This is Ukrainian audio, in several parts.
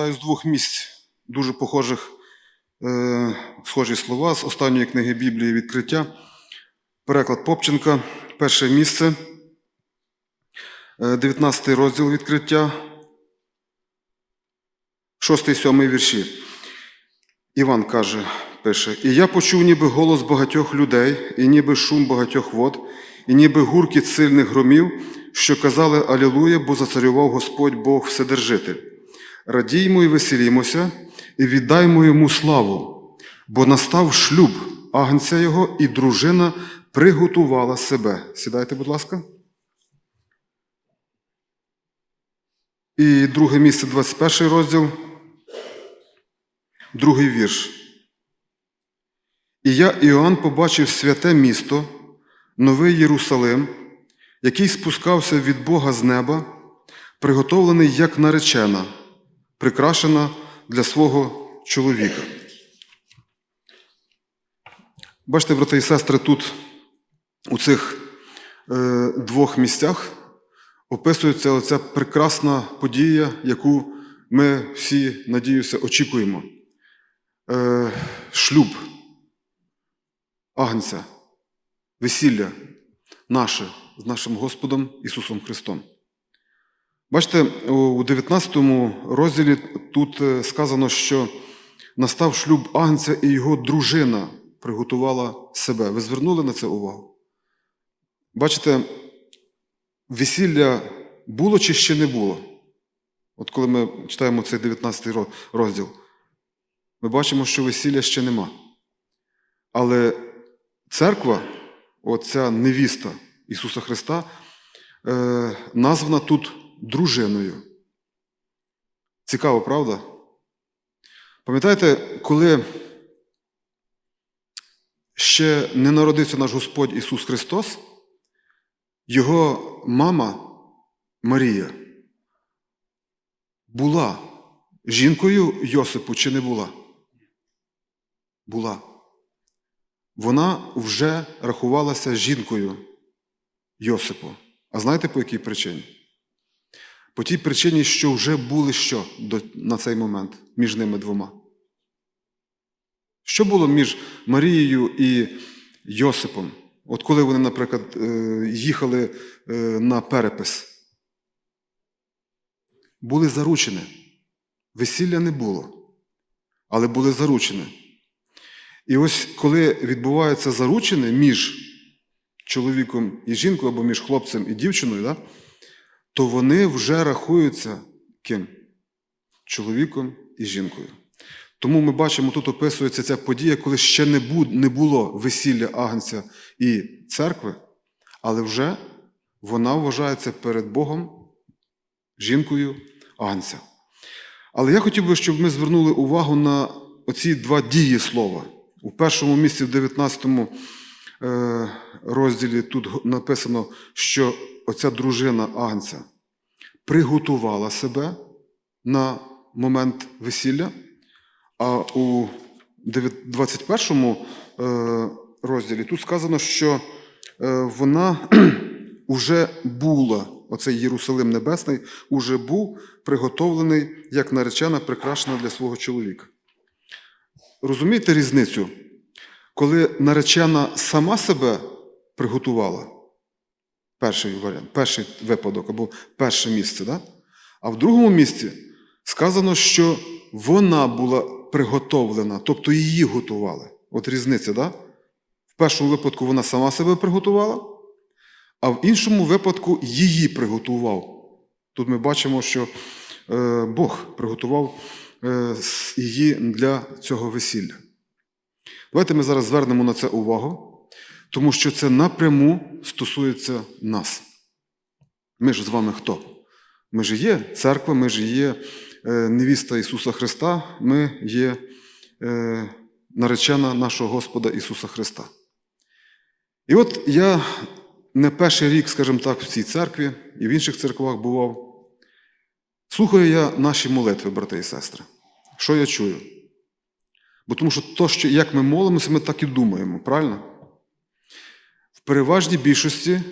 прочитаю з двох місць дуже похожих, е, схожі слова з останньої книги Біблії відкриття. Переклад Попченка, перше місце, е, 19 розділ відкриття, 6-7 вірші. Іван каже, пише: І я почув ніби голос багатьох людей, і ніби шум багатьох вод, і ніби гуркіт сильних громів, що казали Алілуя, бо зацарював Господь Бог Вседержитель. Радіймо і веселімося, і віддаймо йому славу, бо настав шлюб агнця його, і дружина приготувала себе. Сідайте, будь ласка. І друге місце, 21 розділ, другий вірш. І я, Іоанн, побачив святе місто, новий Єрусалим, який спускався від Бога з неба, приготовлений як наречена, прикрашена для свого чоловіка. Бачите, брати і сестри, тут у цих е, двох місцях описується оця прекрасна подія, яку ми всі, надіюся, очікуємо. Е, шлюб, агнця, весілля наше з нашим Господом Ісусом Христом. Бачите, у 19 розділі тут е, сказано, що настав шлюб агнця і його дружина приготувала себе. Ви звернули на це увагу? Бачите, весілля було чи ще не було? От коли ми читаємо цей 19 розділ, ми бачимо, що весілля ще нема. Але церква, оця невіста Ісуса Христа, е, названа тут дружиною. Цікаво, правда? Пам'ятаєте, коли ще не народився наш Господь Ісус Христос, Його мама Марія була жінкою Йосипу чи не була? Була. Вона вже рахувалася жінкою Йосипу. А знаєте по якій причині? По тій причині, що вже були що на цей момент між ними двома. Що було між Марією і Йосипом? От коли вони, наприклад, е, їхали е, на перепис, були заручені. Весілля не було, але були заручені. І ось коли відбуваються заручини між чоловіком і жінкою, або між хлопцем і дівчиною, да, то вони вже рахуються ким? Чоловіком і жінкою. Тому ми бачимо, тут описується ця подія, коли ще не було весілля Агнця і церкви, але вже вона вважається перед Богом жінкою Агнця. Але я хотів би, щоб ми звернули увагу на оці два дії слова. У першому місці, в 19 розділі, тут написано, що оця дружина Агнця приготувала себе на момент весілля. А у 21 розділі тут сказано, що вона вже була, оцей Єрусалим Небесний, уже був приготовлений як наречена, прикрашена для свого чоловіка. Розумієте різницю? Коли наречена сама себе приготувала, перший варіант, перший випадок або перше місце, да? а в другому місці сказано, що вона була приготовлена, тобто її готували. От різниця, да? В першому випадку вона сама себе приготувала, а в іншому випадку її приготував. Тут ми бачимо, що е, Бог приготував е, її для цього весілля. Давайте ми зараз звернемо на це увагу, тому що це напряму стосується нас. Ми ж з вами хто? Ми ж є церква, ми ж є невіста Ісуса Христа, ми є наречена нашого Господа Ісуса Христа. І от я не перший рік, скажімо так, в цій церкві і в інших церквах бував. Слухаю я наші молитви, брати і сестри. Що я чую? Бо тому що то, що як ми молимося, ми так і думаємо, правильно? Переважній більшості,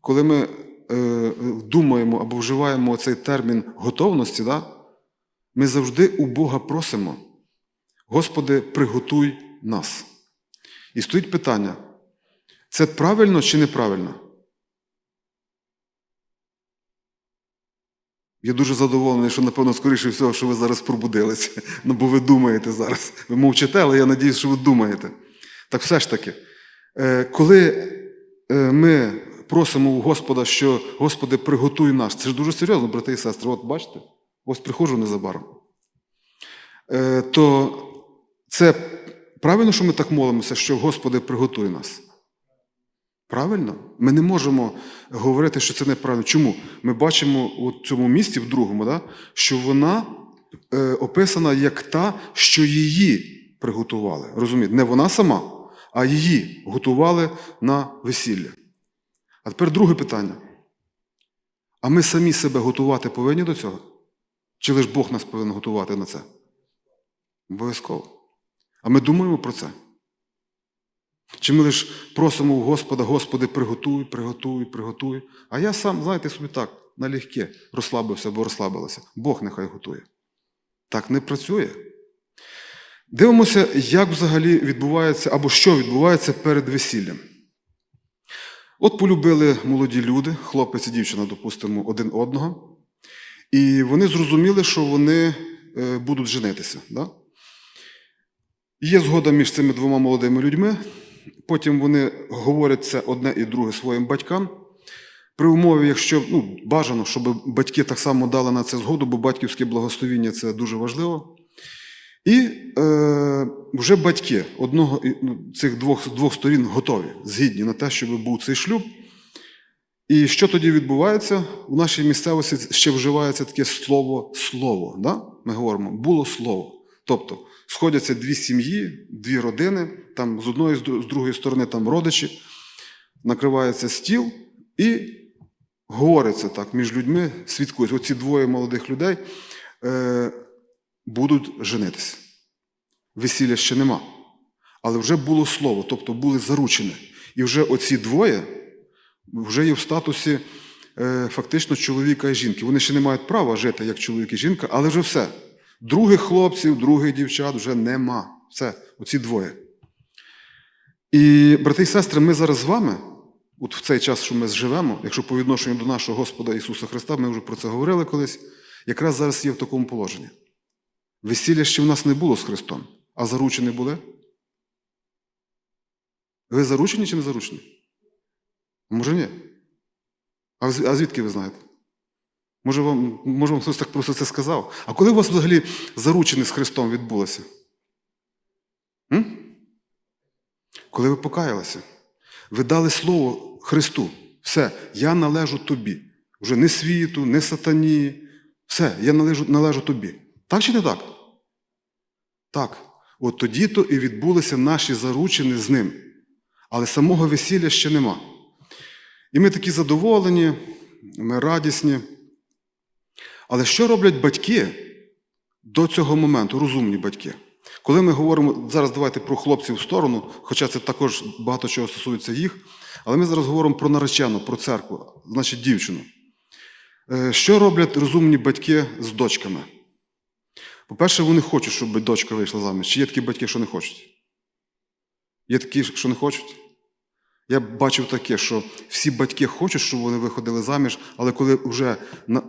коли ми е, думаємо або вживаємо цей термін готовності, да, ми завжди у Бога просимо, Господи, приготуй нас. І стоїть питання: це правильно чи неправильно? Я дуже задоволений, що, напевно, скоріше всього, що ви зараз пробудилися. Ну, бо ви думаєте зараз. Ви мовчите, але я надіюсь, що ви думаєте. Так все ж таки, е, коли ми просимо у Господа, що Господи, приготуй нас, це ж дуже серйозно, брати і сестри. От бачите, ось приходжу незабаром. Е, То це правильно, що ми так молимося, що Господи, приготуй нас. Правильно? Ми не можемо говорити, що це неправильно. Чому? Ми бачимо у цьому місці, в другому, да, що вона е, описана як та, що її приготували. Розумієте? Не вона сама, а її готували на весілля. А тепер друге питання. А ми самі себе готувати повинні до цього? Чи лише Бог нас повинен готувати на це? Обов'язково. А ми думаємо про це? Чи ми лише просимо у Господа, Господи, приготуй, приготуй, приготуй. А я сам, знаєте, собі так, налегке, розслабився або розслабилася. Бог нехай готує. Так не працює. Дивимося, як взагалі відбувається, або що відбувається перед весіллям. От полюбили молоді люди, хлопець і дівчина, допустимо, один одного, і вони зрозуміли, що вони е, будуть женитися. Да? Є згода між цими двома молодими людьми. Потім вони говорять це одне і друге своїм батькам. При умові, якщо ну, бажано, щоб батьки так само дали на це згоду, бо батьківське благословіння це дуже важливо. І е, вже батьки одного ну, цих двох, двох сторін готові, згідні на те, щоб був цей шлюб. І що тоді відбувається? У нашій місцевості ще вживається таке слово слово. Да? Ми говоримо, було слово. Тобто сходяться дві сім'ї, дві родини, там з одної, з другої сторони там родичі, накривається стіл і говориться так між людьми, свідкують. Оці двоє молодих людей е, будуть женитися. Весілля ще нема. Але вже було слово, тобто були заручені. І вже оці двоє вже є в статусі е, фактично чоловіка і жінки. Вони ще не мають права жити як чоловік і жінка, але вже все. Других хлопців, других дівчат вже нема. Все, оці двоє. І, брати і сестри, ми зараз з вами, от в цей час, що ми живемо, якщо по відношенню до нашого Господа Ісуса Христа, ми вже про це говорили колись, якраз зараз є в такому положенні. Весілля ще в нас не було з Христом, а заручені були. Ви заручені чи не заручені? Може, ні? А звідки ви знаєте? Може, вам, може, вам хтось так просто це сказав? А коли у вас взагалі заручені з Христом відбулося? М? Коли ви покаялися, ви дали слово Христу. Все, я належу тобі. Вже не світу, не сатані. Все, я належу, належу тобі. Так чи не так? Так. От тоді то і відбулися наші заручини з ним. Але самого весілля ще нема. І ми такі задоволені, ми радісні. Але що роблять батьки до цього моменту, розумні батьки? Коли ми говоримо, зараз давайте про хлопців в сторону, хоча це також багато чого стосується їх, але ми зараз говоримо про наречену, про церкву, значить дівчину. Е, Що роблять розумні батьки з дочками? По-перше, вони хочуть, щоб дочка вийшла заміж. Чи є такі батьки, що не хочуть? Є такі, що не хочуть? Я бачив таке, що всі батьки хочуть, щоб вони виходили заміж, але коли вже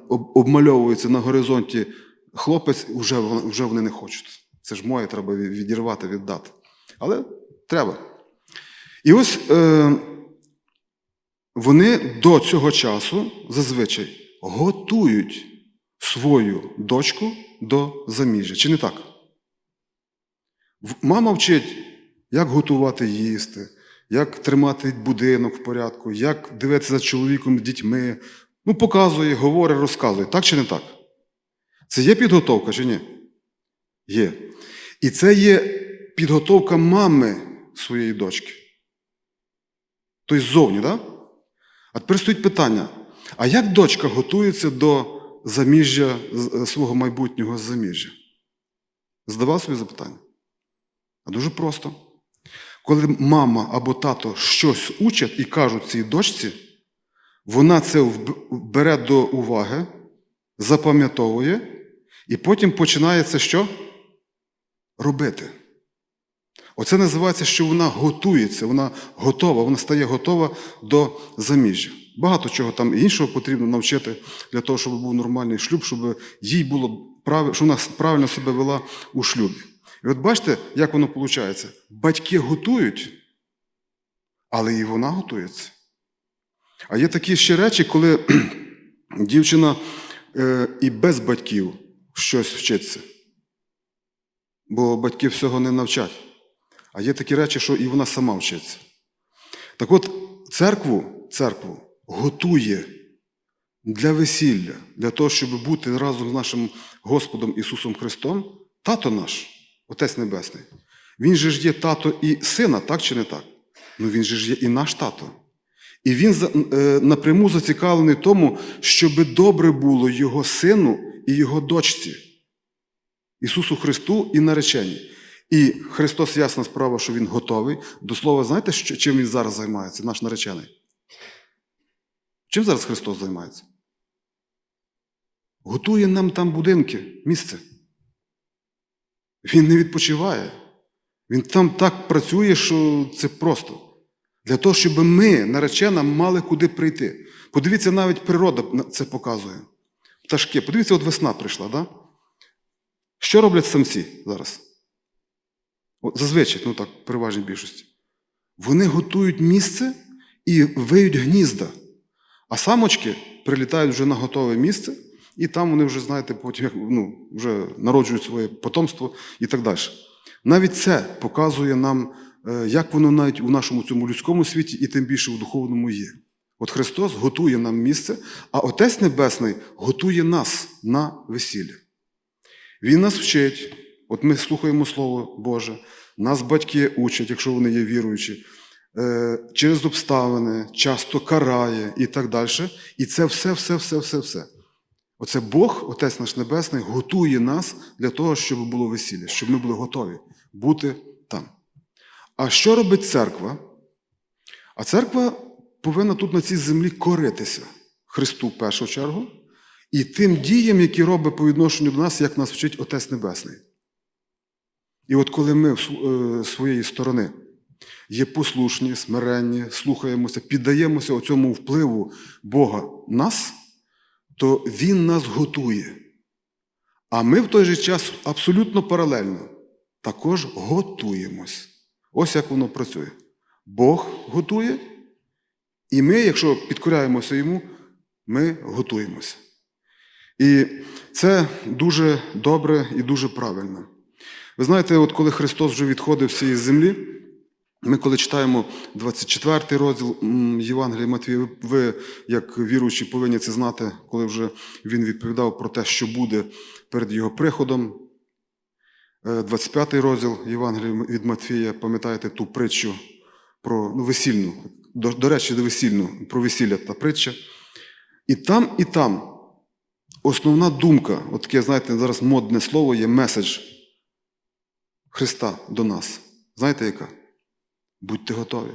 обмальовується на горизонті хлопець, вже, вже вони не хочуть. Це ж моє треба відірвати, віддати. Але треба. І ось е, вони до цього часу зазвичай готують свою дочку до заміжжя. Чи не так? Мама вчить, як готувати їсти, як тримати будинок в порядку, як дивитися за чоловіком, дітьми. Ну, показує, говорить, розказує. Так чи не так? Це є підготовка чи ні? Є. І це є підготовка мами своєї дочки. Тобто ззовні, так? Да? А тепер стоїть питання: а як дочка готується до заміжжя свого майбутнього заміжжя? Задавав собі запитання? А дуже просто. Коли мама або тато щось учать і кажуть цій дочці, вона це бере до уваги, запам'ятовує І потім починається що? Робити. Оце називається, що вона готується, вона готова, вона стає готова до заміжжя. Багато чого там іншого потрібно навчити для того, щоб був нормальний шлюб, щоб їй було прав... щоб вона правильно себе вела у шлюбі. І от бачите, як воно виходить? Батьки готують, але і вона готується. А є такі ще речі, коли дівчина е, і без батьків щось вчиться. Бо батьки всього не навчать. А є такі речі, що і вона сама вчиться. Так от, церкву, церкву готує для весілля, для того, щоб бути разом з нашим Господом Ісусом Христом, тато наш, Отець Небесний. Він же ж є тато і сина, так чи не так? Ну він же ж є і наш тато. І він е, напряму зацікавлений тому, щоб добре було його сину і його дочці, Ісусу Христу і нареченій. І Христос ясна справа, що Він готовий. До слова, знаєте, чим Він зараз займається, наш наречений? Чим зараз Христос займається? Готує нам там будинки, місце. Він не відпочиває. Він там так працює, що це просто. Для того, щоб ми, наречена, мали куди прийти. Подивіться, навіть природа це показує. Пташки. Подивіться, от весна прийшла, да? Що роблять самці зараз? От зазвичай, ну так, переважній більшості. Вони готують місце і виють гнізда. А самочки прилітають вже на готове місце, і там вони вже, знаєте, потім ну, вже народжують своє потомство і так далі. Навіть це показує нам, е, як воно навіть у нашому цьому людському світі, і тим більше у духовному є. От Христос готує нам місце, а Отець Небесний готує нас на весілля. Він нас вчить, от ми слухаємо Слово Боже, нас батьки учать, якщо вони є віруючі, через обставини, часто карає і так далі. І це все, все, все, все, все. Оце Бог, Отець наш Небесний, готує нас для того, щоб було весілля, щоб ми були готові бути там. А що робить церква? А церква повинна тут на цій землі коритися Христу в першу чергу і тим діям, які робить по відношенню до нас, як нас вчить Отець Небесний. І от коли ми з е, своєї сторони є послушні, смиренні, слухаємося, піддаємося цьому впливу Бога нас, то Він нас готує. А ми в той же час абсолютно паралельно також готуємось. Ось як воно працює. Бог готує, і ми, якщо підкоряємося йому, ми готуємося. І це дуже добре і дуже правильно. Ви знаєте, от коли Христос вже відходив з цієї землі, ми коли читаємо 24 розділ Євангелія Матвія, ви- як віруючі, повинні це знати, коли вже він відповідав про те, що буде перед його приходом. Е, 25 розділ Євангелія від Матвія, пам'ятаєте ту притчу про ну, весільну, до, до речі, до весільну, про весілля та притча. І там, і там основна думка, от таке, знаєте, зараз модне слово є меседж Христа до нас. Знаєте яка? Будьте готові.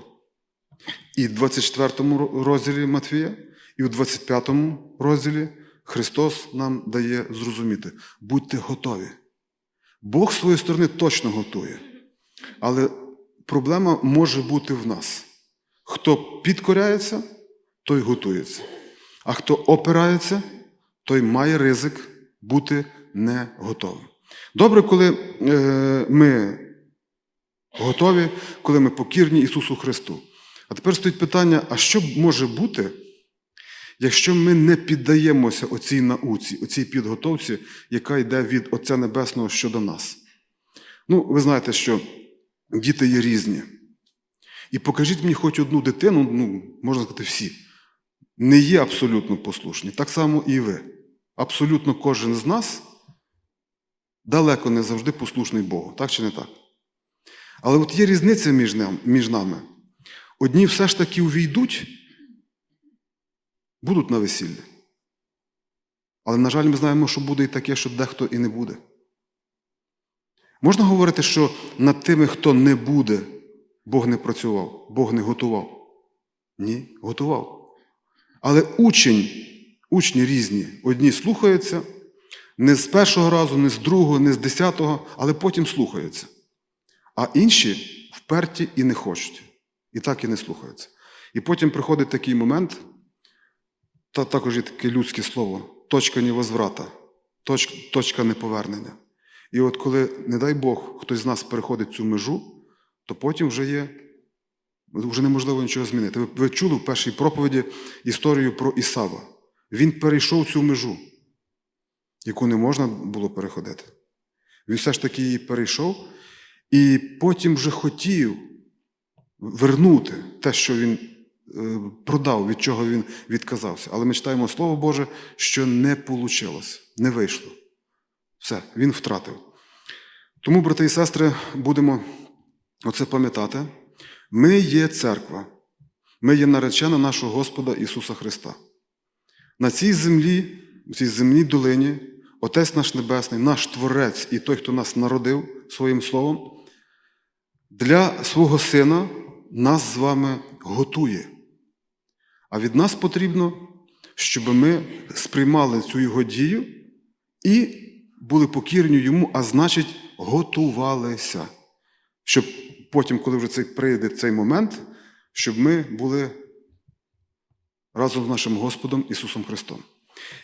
І в 24 ро- розділі Матвія, і в 25 розділі Христос нам дає зрозуміти: будьте готові. Бог з своєї сторони точно готує. Але проблема може бути в нас. Хто підкоряється, той готується. А хто опирається, той має ризик бути не готовим. Добре, коли е, ми готові, коли ми покірні Ісусу Христу. А тепер стоїть питання: а що може бути, якщо ми не піддаємося оцій науці, оцій підготовці, яка йде від Отця Небесного щодо нас? Ну, ви знаєте, що діти є різні. І покажіть мені хоч одну дитину, ну, можна сказати, всі, не є абсолютно послушні. Так само і ви. Абсолютно кожен з нас далеко не завжди послушний Богу, так чи не так? Але от є різниця між, нам, між нами. Одні все ж таки увійдуть, будуть на весіллі. Але, на жаль, ми знаємо, що буде і таке, що дехто і не буде. Можна говорити, що над тими, хто не буде, Бог не працював, Бог не готував? Ні, готував. Але учень, учні різні. Одні слухаються, Не з першого разу, не з другого, не з десятого, але потім слухаються. А інші вперті і не хочуть. І так і не слухаються. І потім приходить такий момент, та також є таке людське слово, точка невозврата, точка, точка неповернення. І от коли, не дай Бог, хтось з нас переходить цю межу, то потім вже є, вже неможливо нічого змінити. Ви, ви чули в першій проповіді історію про Ісава. Він перейшов цю межу, яку не можна було переходити. Він все ж таки її перейшов, і потім вже хотів вернути те, що він е, продав, від чого він відказався. Але ми читаємо Слово Боже, що не вийшло, не вийшло. Все, він втратив. Тому, брати і сестри, будемо оце пам'ятати. Ми є церква, ми є наречена нашого Господа Ісуса Христа. На цій землі, у цій земній долині, Отець наш Небесний, наш Творець і той, хто нас народив своїм Словом, для свого Сина нас з вами готує. А від нас потрібно, щоб ми сприймали цю його дію і були покірні йому, а значить, готувалися. Щоб потім, коли вже цей прийде цей момент, щоб ми були разом з нашим Господом Ісусом Христом.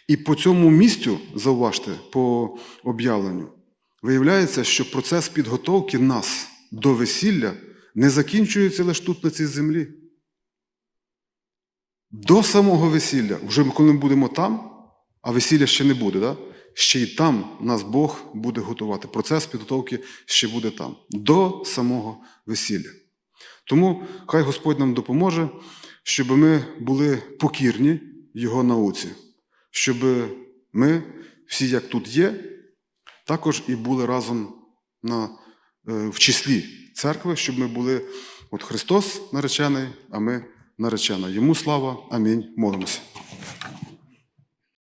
І по цьому місцю, зауважте, по об'явленню, виявляється, що процес підготовки нас до весілля не закінчується лише тут, на цій землі. До самого весілля, вже коли ми будемо там, а весілля ще не буде, да? ще й там нас Бог буде готувати. Процес підготовки ще буде там, до самого весілля. Тому хай Господь нам допоможе, щоб ми були покірні Його науці, щоб ми, всі, як тут є, також і були разом на, в числі церкви, щоб ми були, от Христос наречений, а ми наречена. Йому слава. Амінь. Молимося.